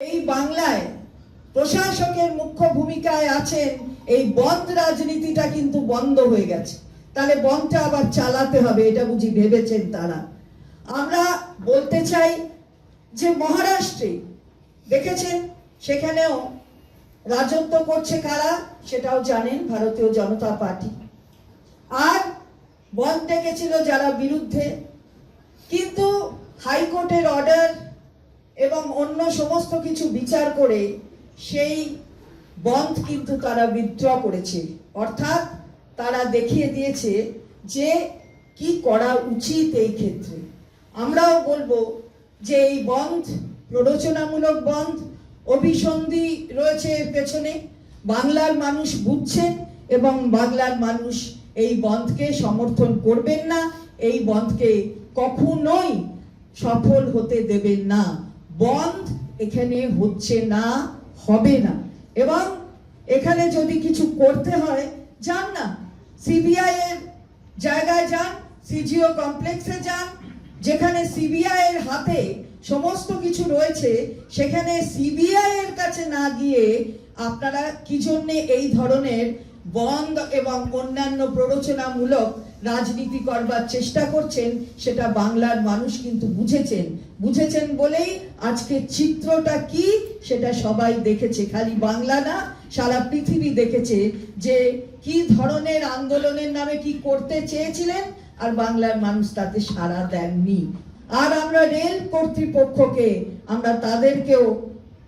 এই বাংলায় প্রশাসকের মুখ্য ভূমিকায় আছেন, এই বন্ধ রাজনীতিটা কিন্তু বন্ধ হয়ে গেছে। তাহলে বন্ধটা আবার চালাতে হবে, এটা বুঝি ভেবেছেন তারা। আমরা বলতে চাই যে মহারাষ্ট্রে, দেখেছেন? সেখানেও রাজত্ব করছে কারা? সেটাও জানেন ভারতীয় জনতা পার্টি। আর বন্ধ ডেকেছিল যারা বিরুদ্ধে। কিন্তু হাইকোর্টের অর্ডার এবং অন্য সমস্ত কিছু বিচার করে সেই বন্ধ কিন্তু তারা বিদ্র করেছে। অর্থাৎ তারা দেখিয়ে দিয়েছে যে কি করা উচিত এই ক্ষেত্রে। আমরাও বলব যে এই বন্ধ, প্ররোচনামূলক বন্ধ, অভিসন্ধি রয়েছে এর পেছনে। বাংলার মানুষ বুঝছেন এবং বাংলার মানুষ এই বন্ধকে সমর্থন করবেন না, এই বন্ধকে কখনোই সফল হতে দেবেন না। বন্ধ এখানে হচ্ছে না, হবে না। এবং এখানে যদি কিছু করতে হয়, যান না। সিবিআই এর জায়গায় যান, সিজিও কমপ্লেক্সে যান, যেখানে সিবিআই এর হাতে সমস্ত কিছু রয়েছে, সেখানে সিবিআই এর কাছে না গিয়ে আপনারা কি জন্য এই ধরনের বন্ধ এবং অন্যান্য প্ররোচনামূলক রাজনীতি করবার চেষ্টা করছেন, সেটা বাংলার মানুষ কিন্তু বুঝেছেন। বুঝেছেন বলেই আজকে চিত্রটা কি, সেটা সবাই দেখেছে। খালি বাংলা না, সারা পৃথিবী দেখেছে যে কি ধরনের আন্দোলনের নামে কি করতে চেয়েছিলেন, আর বাংলার মানুষ তাতে সাড়া দেননি। আর আমরা রেল কর্তৃপক্ষকে, আমরা তাদেরকেও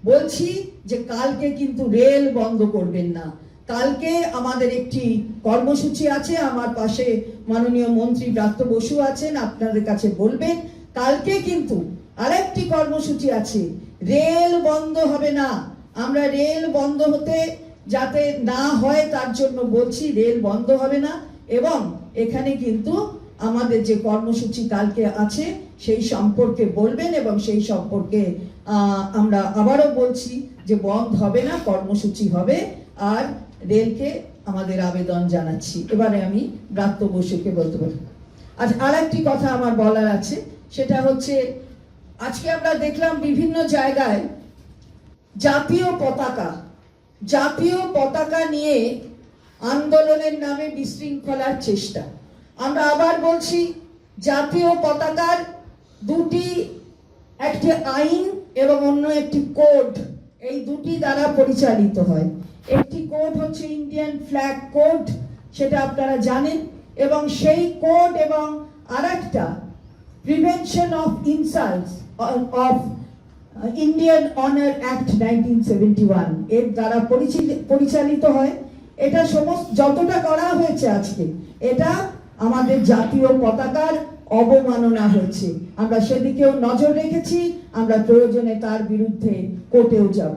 বলছি যে কালকে কিন্তু রেল বন্ধ করবেন না। কালকে আমাদের একটি কর্মসূচি আছে, আমার পাশে মাননীয় মন্ত্রী ব্রাত্য বসু আছেন, আপনাদের কাছে বলবেন। কালকে কিন্তু আরেকটি কর্মসূচি আছে, রেল বন্ধ হবে না। আমরা রেল বন্ধ হতে যাতে না হয়, তার জন্য বলছি রেল বন্ধ হবে না। এবং এখানে কিন্তু আমাদের যে কর্মসূচি কালকে আছে, সেই সম্পর্কে বলবেন এবং সেই সম্পর্কে আমরা আবারও বলছি যে বন্ধ হবে না, কর্মসূচি হবে, আর রেলকে আমাদের আবেদন জানাচ্ছি। এবারে আমি ব্রাত্য বসুকে বলতে পারি। আজ আর একটি কথা আমার বলার আছে, সেটা হচ্ছে, আজকে আমরা দেখলাম বিভিন্ন জায়গায় জাতীয় পতাকা জাতীয় পতাকা নিয়ে আন্দোলনের নামে বিশৃঙ্খলার চেষ্টা। আমরা আবার বলছি, জাতীয় পতাকার দুটি একটি আইন এবং অন্য একটি কোড, এই দুটি দ্বারা পরিচালিত হয়। একটি কোড হচ্ছে ইন্ডিয়ান ফ্ল্যাগ কোড, সেটা আপনারা জানেন, এবং সেই কোড এবং আরেকটা, prevention of insults of Indian honour act nineteen seventy one, এর দ্বারা পরিচালি- পরিচালিত হয়। এটা সমস্ত, যতটা করা হয়েছে আজকে, এটা আমাদের জাতীয় পতাকার অবমাননা হয়েছে। আমরা সেদিকেও নজর রেখেছি আমরা প্রয়োজনে তার বিরুদ্ধে কোর্টেও যাব।